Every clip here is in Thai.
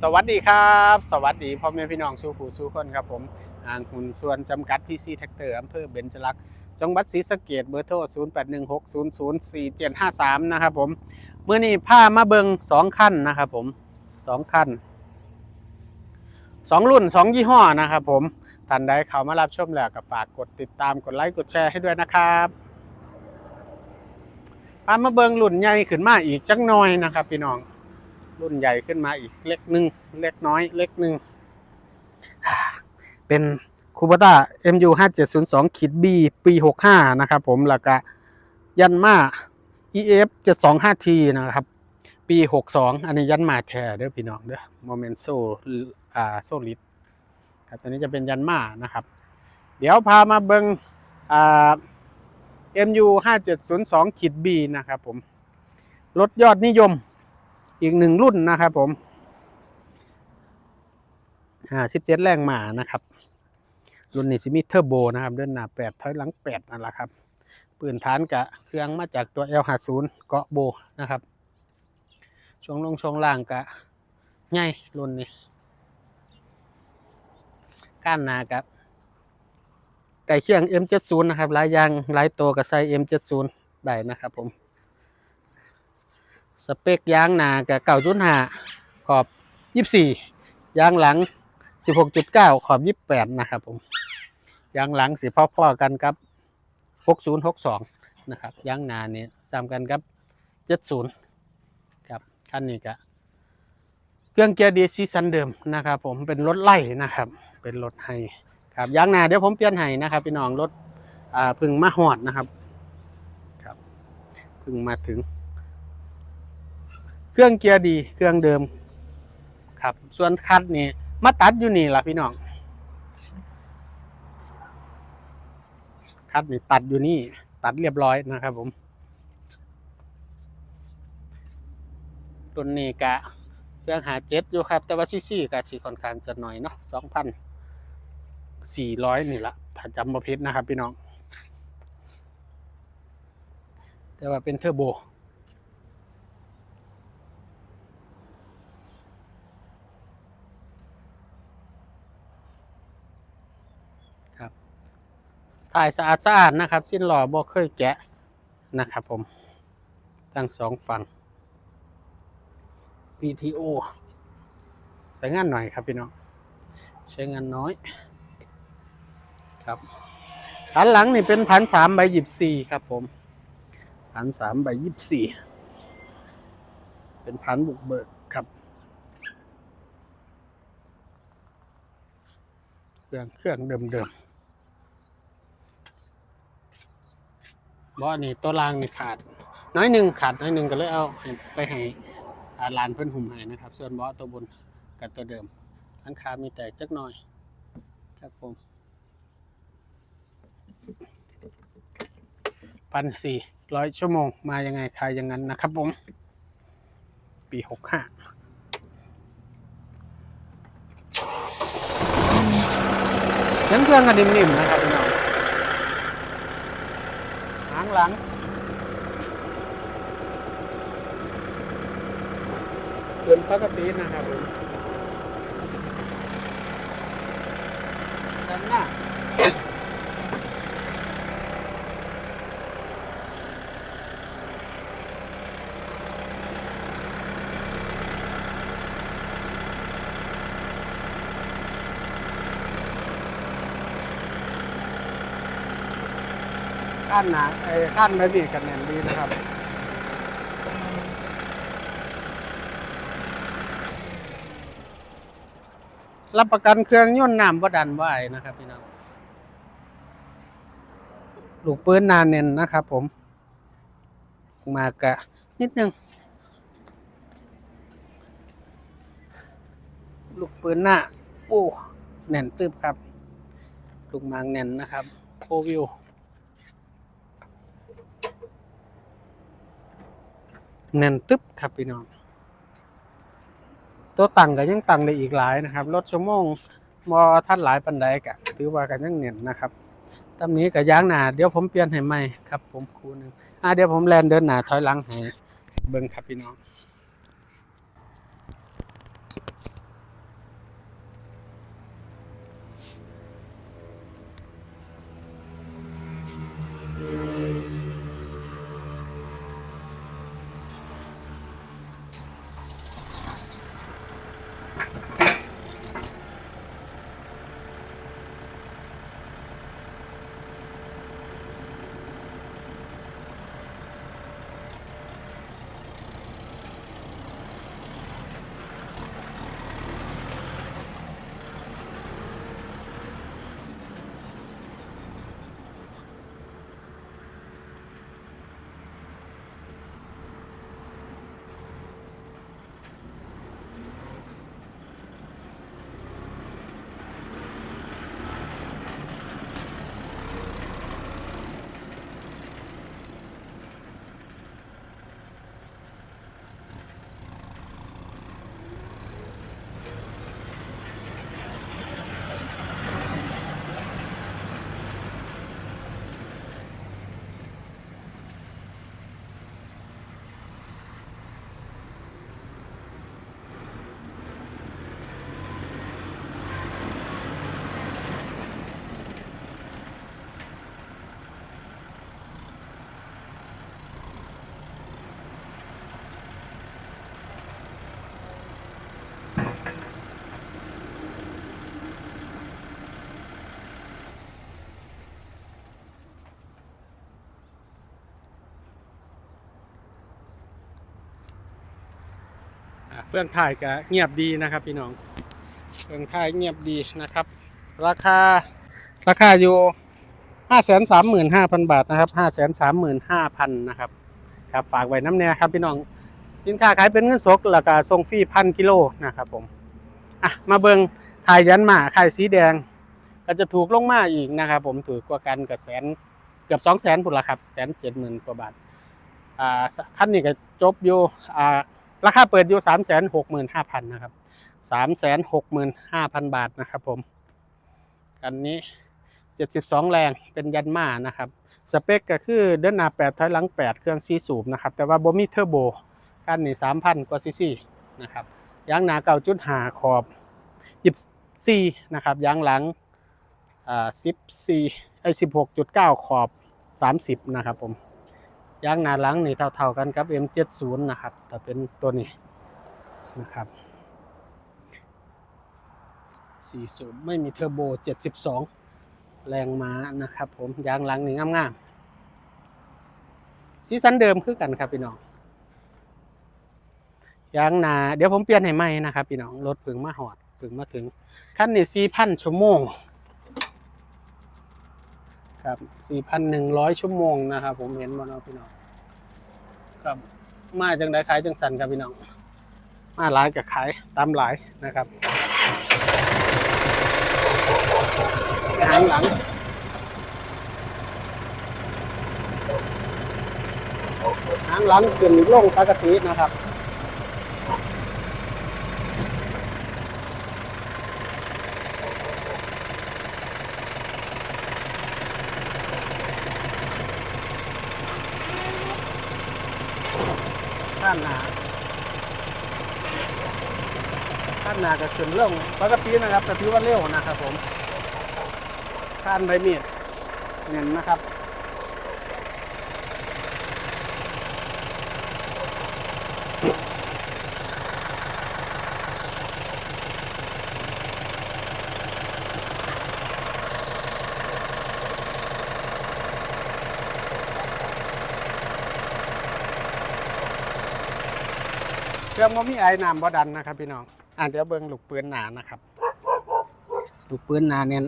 สวัสดีครับ สวัสดีพ่อแม่พี่น้องสู้ผู้สู้คนครับผมอ่างหุ่นส่วนจำกัดพีซีแท็กเตอร์อำเภอเบญจลักษณ์จังหวัดศรีสะเกดเบอร์โทร 0 8 1 6 0 0 4 7 5 3 นะครับผมเมื่อนี้พามาเบิงสองขั้นนะครับผมสองขั้นสองรุ่นสองยี่ห้อนะครับผมท่านใดเข้ามารับชมแล้วก็ฝากกดติดตามกดไลค์กดแชร์ให้ด้วยนะครับพามาเบิงรุ่นใหญ่ขึ้นมาอีกจังหน่อยนะครับพี่น้อง รุ่นใหญ่ขึ้นมาอีกเล็กนึง เล็กน้อย เล็กนึง เป็นคูปต้า MU 5702ขีด B ปี 65 นะครับผมแล้วก็ยันมา EF 725T นะครับ ปี 62 อันนี้ยันมาแท้เด้อพี่น้องเด้อโมเมนต์โซอ่าโซลิดครับตัวนี้จะเป็นยันมานะครับ เดี๋ยวพามาเบิงอ่า MU 5702ขีด B นะครับผม รถยอดนิยม อีกหนึ่งรุ่นนะครับผมอ่าสิบเจ็ดแรงหมานะครับ รุ่นนี้สิมีเทอร์โบนะครับ เดินหน้าแปดถอยหลังแปดนั่นแหละครับ ปืนฐานกะเครื่องมาจากตัว L50 เกาะโบนะครับ ช่วงลงช่วงล่างกะง่ายรุ่นนี้ก้านหนากับไก่เคียง M70 นะครับหลายยางหลายตัวกับใส่ M70 ได้นะครับผม สเปคยางหนากับเก่าจุดหาขอบยี่สี่ยางหลังสิบหกจุดเก้าขอบยี่แปดนะครับผมยางหลังสิพ่อๆกันครับหกศูนย์หกสองนะครับยางหนาเนี่ยตามกันครับเจ็ดศูนย์ครับคันนี้ก็เครื่องเกียร์ดีซีซันเดิมนะครับผมเป็นรถไล่นะครับ เป็นรถไฮครับยางหนาเดี๋ยวผมเปลี่ยนให้นะครับพี่น้องรถพึ่งมาหอดนะครับครับพึ่งมาถึง เครื่องเกียร์ดี เครื่องเดิม ครับ ส่วนคัดนี่มาตัดอยู่นี่ล่ะพี่น้องคัดนี่ตัดอยู่นี่ ตัดเรียบร้อยนะครับผมตัวนี้กะเครื่องหาเจ็ดอยู่ครับ แต่ว่าซีซีกะสีค่อนข้างจะหน่อยเนาะสองพันสี่ร้อยนี่ละถ้าจำบ่ผิดนะครับพี่น้อง แต่ว่าเป็นเทอร์โบ ถ่ายสะอาดสะอาดนะครับ สิ้นหล่อบ่เคยแกะนะครับผมทั้งสองฝั่ง PTO ใช้งานหน่อยครับพี่น้องใช้งานน้อยครับพันหลังนี่เป็นพันสามใบยิบสี่ครับผมพันสามใบยิบสี่เป็นพันบุกเบิกครับเครื่องเครื่องเดิมเดิมๆ บ่อนี่ตัวรางนี่ขาด น้อยหนึ่งขาดน้อยหนึ่งก็เลยเอาไปให้ลานเพิ่นหุ่มให้นะครับ ส่วนบ่อตัวบนกับตัวเดิมหลังคามีแตกจักหน่อยครับผมพันสี่ร้อยชั่วโมง มายังไงใครยังงั้นนะครับผม ปีหกห้าเสียงเครื่องกันนิ่มๆนะครับ ข้างหลังเป็นปกตินะครับผมด้านหน้า ข้นหนาไอ้ขั้นไม่มีกันแน่นดีนะครับรับประกันเครื่องยนต์น้ำบ่ดันบ่ไอนะครับพี่น้องลูกปืนหนาเน้นนะครับ ผม มากะ นิดนึงลูกปืนหน้าโอ้แน่นตึบครับ ลูกมางแน่นนะครับโฟวิว แน่นตึบครับพี่น้อง ตัวตังก็ยังตังได้อีกหลายนะครับ รถชั่วโมงมอท่านหลายปันไดกะถือว่ากันยังเนียนนะครับตำนี้กับยางหนาเดี๋ยวผมเปลี่ยนให้ใหม่ครับ ผมครูหนึงอ่าเดี๋ยวผมแลนเดินหนาถอยหลังให้เบิ่งครับพี่น้อง เฟื่องถ่ายก็เงียบดีนะครับ พี่น้องเฟื่องถ่ายเงียบดีนะครับ ราคาราคาอยู่ห้าแสนสามหมื่นห้าพันบาทนะครับห้าแสนสามหมื่นห้าพันนะครับครับฝากไว้น้ำแน่ครับพี่น้องสินค้าขายเป็นเงินสดแล้วก็ส่งฟรีพันกิโลนะครับผมอะมาเบิงถ่ายยันหมาขายสีแดง ก็จะถูกลงมาอีกนะครับ ผมถูกกว่ากันกับแสนเกือบสองแสนพุ่นละครับแสนเจ็ดหมื่นกว่าบาทอ่าคันนี้ก็จบอยู่อ่า ราคาเปิดอยู่สามแสนหกหมื่นห้าพันนะครับสามแสนหกหมื่นห้าพันบาทนะครับผมคันนี้เจ็ดสิบสองแรงเป็นยันมานะครับ สเปคก็คือเดินหน้าแปดถอยหลังแปดเครื่องซีสูบนะครับ แต่ว่าบ่มีเทอร์โบคันนี้สามพันกว่าซีซีนะครับยางหนาเก่าจุดหาขอบยิบซีนะครับยางหลังอ่าสิบสี่ไอ้สิบหกจุดเก้าขอบสามสิบนะครับผม ยางหน้าหลังนี่เท่าๆกันกับ M70 นะครับแต่เป็นตัวนี้นะครับสี่สูบไม่มีเทอร์โบ 72 แรงม้านะครับผมยางหลังนี่งามๆสีสันเดิมคือกันครับพี่น้องยางหนาเดี๋ยวผมเปลี่ยนให้ใหม่นะครับพี่น้องรถผึ่งมาหอดผึ่งมาถึงขั้นนี่สี่พันชั่วโมง ครับ4,100 ชั่วโมงนะครับ ผมเห็นบ่เนาะพี่น้องครับมาจังได้ขายจังสันครับพี่น้อง มาหลายกับขายตามหลายนะครับหางหลังหางหลังขึ้นลงปกตินะครับ ข้านหนาข้า นาก็ขึ้นเรื่องปกตินะครับแต่ถือว่าเร็วนะครับผมข้านใบมีดเงินนะครับเครื่องมันมีไอ้น้ำบ่ดันนะครับพี่น้อง อ่าเดี๋ยวเบิ้งลูกปืนหนานะครับ ลูกปืนหนาเน้น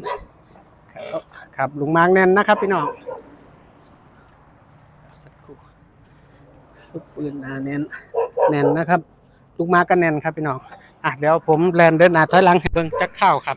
ครับลุงมางแน่นนะครับพี่น้องสักครู่ลูกปืนหนาเน้นแน่นนะครับ ลูกมาก็แน่นครับพี่น้องอะเดี๋ยวผมแลนเดินหน้าถอยหลังให้เบิ่งจักข้าวครับ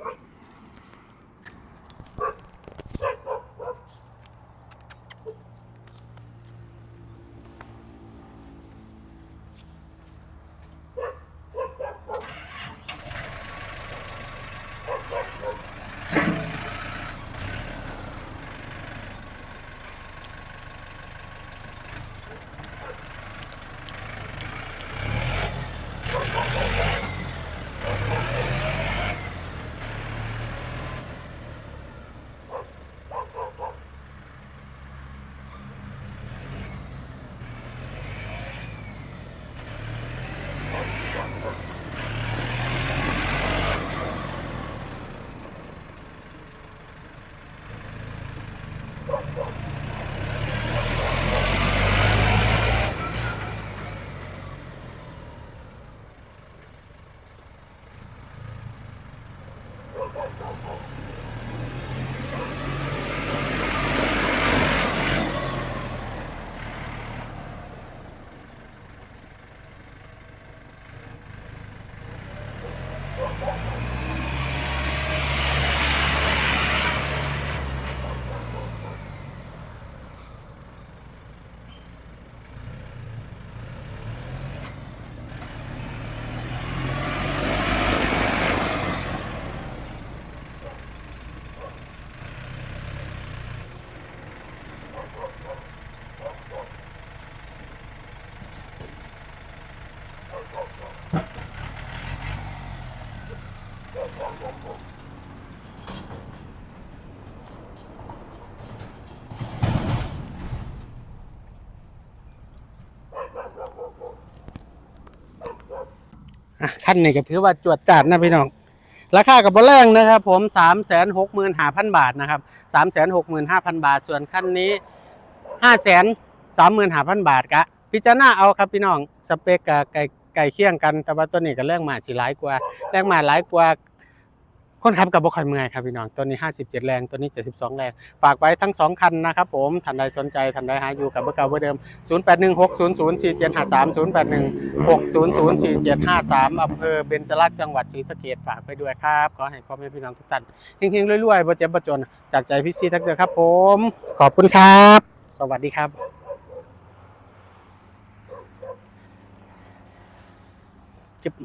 อะขั้นนี้ก็ถือว่าจวดจัดนะพี่น้อง ราคากับบแรงนะครับผมสามแสนหกหมื่นห้าพันบาทนะครับสามแสนหกหมื่นห้าพันบาท ส่วนขั้นนี้ห้าแสนสามหมื่นห้าพันบาทกะพิจารณาเอาครับพี่น้องสเปกกะไก่ไก่เคี่ยงกัน แต่ว่าตัวนี้ก็แรงมาสิหลายกว่าแรงมาหลายกว่า คนขับกับบ่คอยเมื่อยครับพี่น้องตัวนี้ 57 แรงตัวนี้ 72 แรง ฝากไว้ทั้ง 2 คันนะครับผมท่านใดสนใจท่านใดหาอยู่กับเบอร์เก่าเบอร์เดิม 0816004753 0816004753อำเภอเบญจรักษ์จังหวัดศรีสะเกษฝากไปด้วยครับ ขอให้พ่อแม่พี่น้องทุกท่านเฮงๆรวยๆบ่เจ็บบ่จน จากใจพี่ซีทักเดือครับผม ขอบคุณครับ สวัสดีครับจึ๊บ